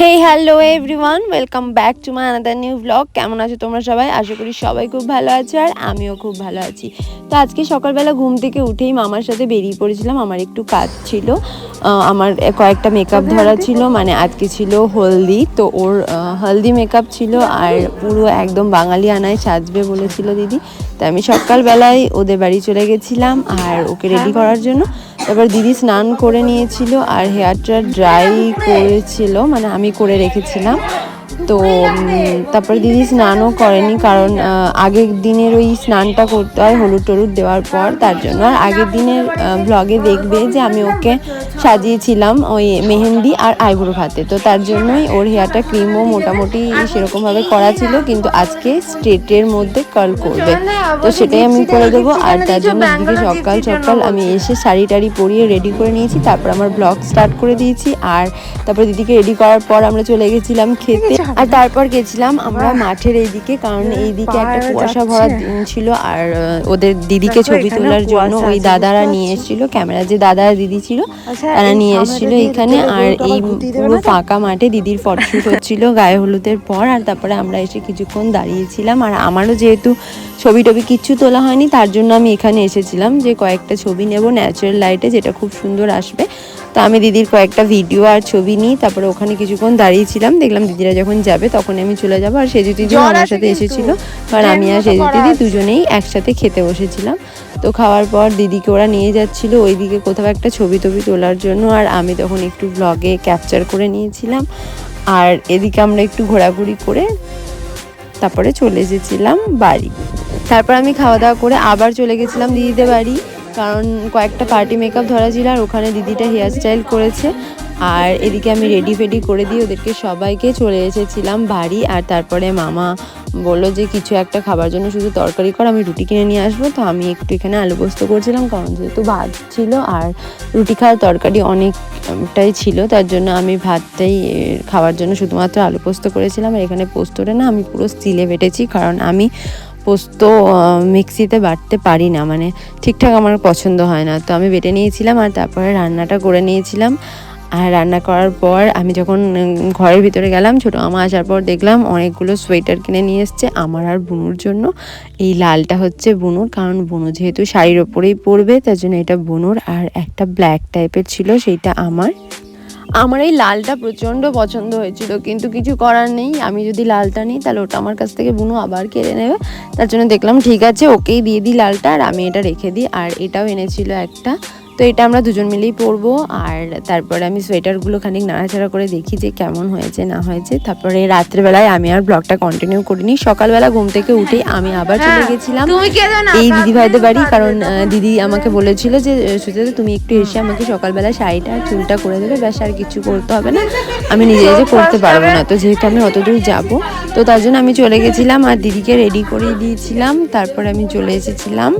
Hey hello everyone welcome back to my another new blog কেমন আছো তোমরা সবাই? আশা করি সবাই খুব ভালো আছো আর আমিও খুব ভালো আছি। তো আজকে সকালবেলা ঘুম থেকে উঠেই মামার সাথে বেরিয়ে পড়েছিলাম, আমার একটু কাজ ছিল। আমার কয়েকটা মেকআপ ধরা ছিল মানে আজকে ছিল হলদি, তো ওর হলদি মেকআপ ছিল আর পুরো একদম বাঙালি আনায় সাজবে বলেছিল দিদি। তো আমি সকালবেলায় ওদের বাড়ি চলে গেছিলাম আর ওকে রেডি করার জন্য। তারপর দিদি স্নান করে নিয়েছিল আর হেয়ারটা ড্রাই করেছিল মানে আমি করে রেখেছিলাম। তো তারপর দিদি স্নানও করেনি কারণ আগের দিনের ওই স্নানটা করতে হয় হলুদ টলুদ দেওয়ার পর, তার জন্য। আর আগের দিনের ব্লগে দেখবে যে আমি ওকে সাজিয়েছিলাম ওই মেহেন্দি আর আইব্রো হাতে তো তার জন্যই ওর হেয়ারটা ক্রিমও মোটামুটি সেরকমভাবে করা ছিল, কিন্তু আজকে স্ট্রেটের মধ্যে কার্ল করবে। তো সেটাই আমি করে দেবো। আর তার জন্য দিদিকে সকাল সকাল আমি এসে শাড়ি টাড়ি পরিয়ে রেডি করে নিয়েছি, তারপর আমার ব্লগ স্টার্ট করে দিয়েছি। আর তারপর দিদিকে রেডি করার পর আমরা চলে গেছিলাম খেতে। আর তারপর গেছিলাম আমরা মাঠের এইদিকে কারণ এইদিকে একটা কুয়াশা ভরা দিন ছিল আর ওদের দিদিকে ছবি তোলার জন্য ওই দাদারা নিয়ে এসেছিল ক্যামেরা যে দাদা দিদি ছিল তারা নিয়ে এসেছিল এখানে আর এই পুরো ফাঁকা মাঠে দিদির ফটোশুট হচ্ছিল গায়ে হলুদের পর আর তারপরে আমরা এসে কিছুক্ষণ দাঁড়িয়েছিলাম আর আমারও যেহেতু ছবি টবি কিচ্ছু তোলা হয়নি তার জন্য আমি এখানে এসেছিলাম যে কয়েকটা ছবি নেব ন্যাচারাল লাইটে যেটা খুব সুন্দর আসবে। তো আমি দিদির কয়েকটা ভিডিও আর ছবি নিই তারপরে ওখানে কিছুক্ষণ দাঁড়িয়েছিলাম দেখলাম দিদিরা যখন যাবে তখন আমি চলে যাব। আর সেজু দিদি আমার সাথে এসেছিল কারণ আমি আর সেজু দিদি দুজনেই একসাথে খেতে বসেছিলাম। তো খাওয়ার পর দিদিকে ওরা নিয়ে যাচ্ছিল ওইদিকে কোথাও একটা ছবি টবি তোলার জন্য আর আমি তখন একটু ব্লগে ক্যাপচার করে নিয়েছিলাম। আর এদিকে আমরা একটু ঘোরাঘুরি করে তারপরে চলে এসেছিলাম বাড়ি। তারপর আমি খাওয়া দাওয়া করে আবার চলে গেছিলাম দিদিদের বাড়ি, কারণ কয়েকটা পার্টি মেকআপ ধরা ছিল আর ওখানে দিদিটা হেয়ার স্টাইল করেছে। আর এদিকে আমি রেডি ফেডি করে দিয়ে ওদেরকে সবাইকে চলে এসেছিলাম বাড়ি, আর তারপরে মামা বলল যে, কিছু একটা খাবার জন্য শুধু তরকারি কর, আমি রুটি কিনে নিয়ে আসব। তো আমি একটু এখানে আলু পোস্ত করছিলাম, কারণ যেহেতু ভাত ছিল, আর রুটি খাওয়ার তরকারি অনেকটাই ছিল, তার জন্য আমি ভাতটাই খাওয়ার জন্য শুধুমাত্র আলু পোস্ত করেছিলাম। আর এখানে পোস্তটা না আমি পুরো স্টিলে বেটেছি, কারণ আমি পোস্ত মিক্সিতে বাটতে পারি না মানে ঠিকঠাক আমার পছন্দ হয় না। তো আমি বেটে নিয়েছিলাম আর তারপরে রান্নাটা করে নিয়েছিলাম। আর রান্না করার পর আমি যখন ঘরের ভিতরে গেলাম, ছোটো মামা আসার পর দেখলাম অনেকগুলো সোয়েটার কিনে নিয়ে এসছে আমার আর বুনুর জন্য। এই লালটা হচ্ছে বুনুর, কারণ বুনু যেহেতু শাড়ির ওপরেই পরবে, তার জন্য এটা বুনুর। আর একটা ব্ল্যাক টাইপের ছিল, সেইটা আমার। আমার এই লালটা প্রচণ্ড পছন্দ হয়েছিল, কিন্তু কিছু করার নেই। আমি যদি লালটা নিই, তাহলে ওটা আমার কাছ থেকে বুনু আবার কেড়ে নেবে। তার জন্য দেখলাম, ঠিক আছে, ওকেই দিয়ে দিই লালটা আর আমি এটা রেখে দিই। আর এটাও এনেছিল একটা তো এটা আমরা দুজন মিলেই পরবো আর তারপরে আমি সোয়েটারগুলো খানিক নাড়াচাড়া করে দেখি যে কেমন হয়েছে না হয়েছে। তারপরে রাত্রেবেলায় আমি আর ব্লগটা কন্টিনিউ করিনি। সকালবেলা ঘুম থেকে উঠেই আমি আবার চলে গেছিলাম। এই দিদি ভাইদের বাড়ি কারণ দিদি আমাকে বলেছিল যে সুচেতা তুমি একটু এসে আমাকে সকালবেলা শাড়িটা চুলটা করে দেবে ব্যাস আর কিছু করতে হবে না। আমি নিজে নিজে করতে পারব না তো যেহেতু আমি অত দূর যাব তো তার জন্য আমি চলে গেছিলাম আর দিদিকে রেডি করে দিয়েছিলাম। তারপরে আমি চলে এসেছিলাম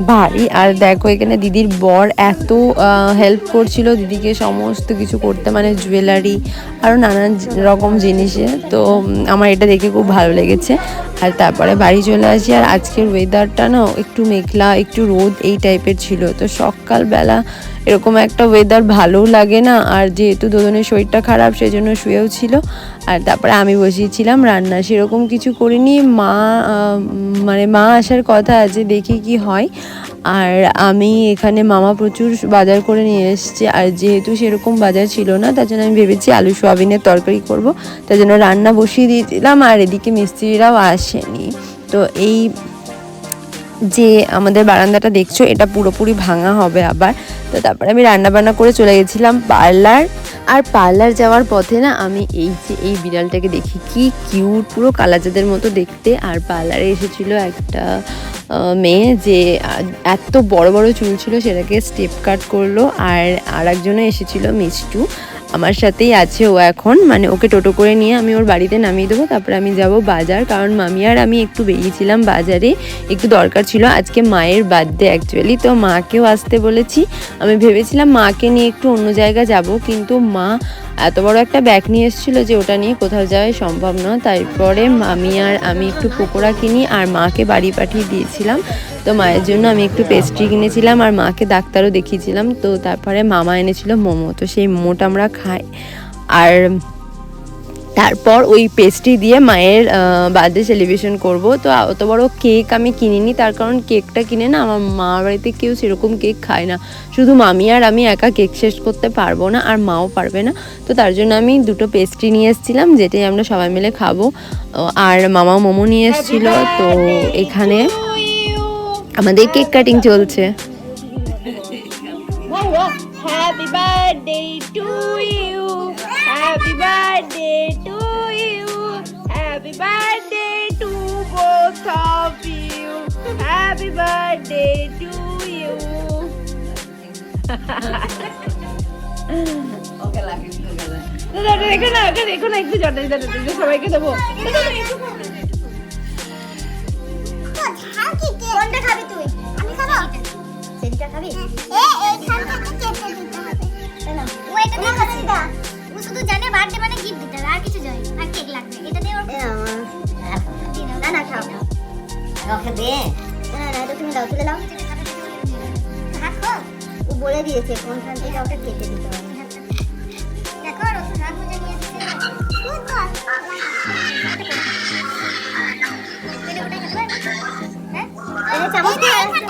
বাড়ি। আর দেখো, এখানে দিদির বর এত হেল্প করছিল দিদিকে সমস্ত কিছু করতে মানে জুয়েলারি আরও নানান রকম জিনিসে। তো আমার এটা দেখে খুব ভালো লেগেছে। আর তারপরে বাড়ি চলে আসি। আর আজকের ওয়েদারটা না, একটু মেঘলা, একটু রোদ এই টাইপের ছিল। তো সকালবেলা এরকম একটা ওয়েদার ভালোও লাগে না, আর যেহেতু দুজনের শরীরটা খারাপ, সেজন্য শুয়েও ছিল। আর তারপরে আমি বসিয়েছিলাম রান্না, সেরকম কিছু করিনি। মা মানে মা আসার কথা আছে, দেখি কি হয়। আর আমি এখানে মামা প্রচুর বাজার করে নিয়ে এসেছে, আর যেহেতু সেরকম বাজার ছিল না, তার জন্য আমি ভেবেছি আলু সোয়াবিনের তরকারি করব। তার জন্য রান্না বসিয়ে দিয়েছিলাম, আর এদিকে মিস্ত্রিরাও আসেনি। তো এই যে আমাদের বারান্দাটা দেখছ, এটা পুরোপুরি ভাঙা হবে আবার। তো তারপরে আমি রান্না বান্না করে চলে গেছিলাম পার্লার। আর পার্লার যাওয়ার পথে না আমি এই যে এই বিড়ালটাকে দেখি, কি কিউট, পুরো কালাজাদের মতো দেখতে। আর পার্লারে এসেছিল একটা মেয়ে যে এত বড় বড় চুল ছিল, সেটাকে স্টেপ কাট করল। আর আর একজনে এসেছিল, মিষ্টু। আমার সাথেই আছে ও এখন। মানে ওকে টোটো করে নিয়ে আমি ওর বাড়িতে নামিয়ে দেবো, তারপরে আমি যাব বাজার। কারণ মামি আর আমি একটু বেরিয়েছিলাম বাজারে, একটু দরকার ছিল। আজকে মায়ের বার্থডে অ্যাকচুয়ালি তো মাকেও আসতে বলেছি। আমি ভেবেছিলাম মাকে নিয়ে একটু অন্য জায়গা যাব, কিন্তু মা এত বড় একটা ব্যাগ নিয়ে এসেছিল যে ওটা নিয়ে কোথাও যাওয়া সম্ভব নয়। তারপরে মামি আর আমি একটু পকোড়া কিনি, আর মাকে বাড়ি পাঠিয়ে দিয়েছিলাম। তো মায়ের জন্য আমি একটু পেস্ট্রি কিনেছিলাম আর মাকে ডাক্তারও দেখিয়েছিলাম। তো তারপরে মামা এনেছিল মোমো। তো সেই মোমোটা আমরা খাই। আর তারপর ওই পেস্ট্রি দিয়ে মায়ের বার্থডে সেলিব্রেশন করব। তো অত বড় কেক আমি কিনিনি। তার কারণ কেকটা কিনে না আমার মা বাড়িতে কেউ সেরকম কেক খায় না। শুধু মামি আর আমি একা কেক শেষ করতে পারব না, আর মাও পারবে না। তো তার জন্য আমি দুটো পেস্ট্রি নিয়ে এসেছিলাম, যেটাই আমরা সবাই মিলে খাব। আর মামা মোমো নিয়ে এসেছিল। তো এখানে আমাদের কেক কাটিং চলছে Happy birthday to you. Happy birthday to you. Happy birthday to both of you. Happy birthday to you. দাদা দেখো না ওকে দেখো না একটু জটাই দাদা দাদা সবাইকে দেবো সেদিটা খাবি এ এইখান থেকে কেটে দিতে হবে। ও এটা দিয়ে খাচ্ছে দা ও শুধু জানে বার্থডে মানে গিফট দিতে হবে আর কিছু চাই আর কেক লাগবে। এটা দিয়ে ওর না না খাও ওকে দে। না না এটা তুমি দাও তুলে দাও। ও বলে দিয়েছে কোনখান থেকে ওটা কেটে দিতে হবে। দেখো আর হাত মুজে নিয়ে এসেছে। খুব কর এটা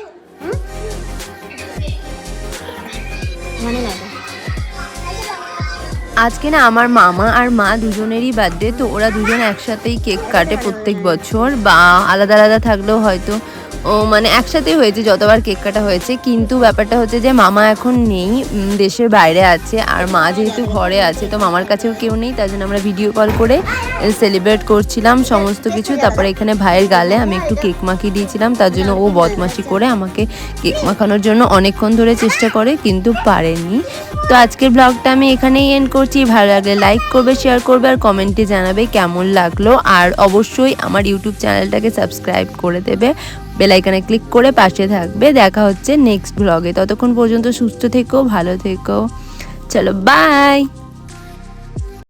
আজকে না আমার মামা আর মা দুজনেরই বার্থডে তো ওরা দুজন একসাথেই কেক কাটে প্রত্যেক বছর বা আলাদা আলাদা থাকলেও হয়তো ও মানে একসাথেই হয়েছে, যতবার কেক কাটা হয়েছে। কিন্তু ব্যাপারটা হচ্ছে যে মামা এখন নেই দেশের বাইরে আছে, আর মা যেহেতু ঘরে আছে, তো মামার কাছেও কেউ নেই, তার জন্য আমরা ভিডিও কল করে সেলিব্রেট করছিলাম সমস্ত কিছু। তারপরে এখানে ভাইয়ের গালে আমি একটু কেক মাখিয়ে দিয়েছিলাম, তার জন্য ও বদমাশি করে আমাকে কেক মাখানোর জন্য অনেকক্ষণ ধরে চেষ্টা করে, কিন্তু পারেনি। তো আজকের ব্লগটা আমি এখানেই এন্ড করছি। ভালো লাগলে লাইক করবে শেয়ার করবে, আর কমেন্টে জানাবে কেমন লাগল। আর অবশ্যই আমার ইউটিউব চ্যানেলটাকে সাবস্ক্রাইব করে দেবে। বেলাইকানে ক্লিক করে পাশে থাকবে। দেখা হচ্ছে নেক্সট ব্লগে ততক্ষণ পর্যন্ত সুস্থ থেকো, ভালো থেকো। চলো বাই